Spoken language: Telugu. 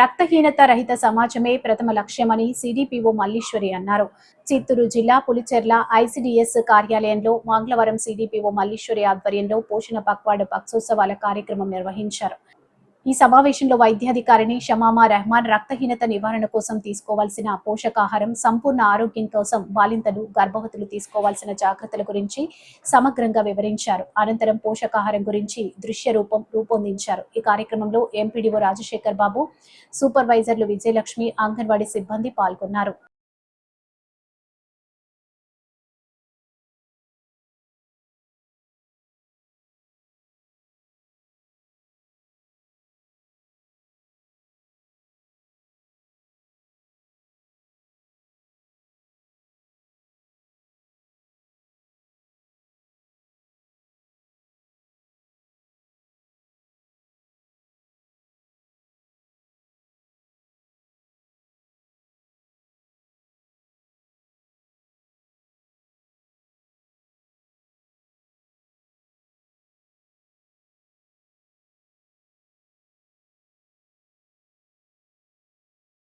రక్తహీనత రహిత సమాజమే ప్రథమ లక్ష్యమని సిడిపిఓ మల్లీశ్వరి అన్నారు. చిత్తూరు జిల్లా పులిచెర్ల ఐసిడిఎస్ కార్యాలయంలో మంగళవారం సిడిపిఓ మల్లీశ్వరి ఆధ్వర్యంలో పోషణ పక్వాడు పక్షోత్సవాల కార్యక్రమం నిర్వహించారు. ఈ సమావేశంలో వైద్యాధికారిని షమామా రెహమాన్ రక్తహీనత నివారణ కోసం తీసుకోవాల్సిన పోషకాహారం సంపూర్ణ ఆరోగ్యం కోసం బాలింతలు గర్భవతులు తీసుకోవాల్సిన జాగ్రత్తల గురించి సమగ్రంగా వివరించారు. అనంతరం పోషకాహారం గురించి దృశ్య రూపం రూపొందించారు. ఈ కార్యక్రమంలో ఎంపీడీఓ రాజశేఖర్ బాబు సూపర్వైజర్లు విజయలక్ష్మి అంగన్వాడీ సిబ్బంది పాల్గొన్నారు.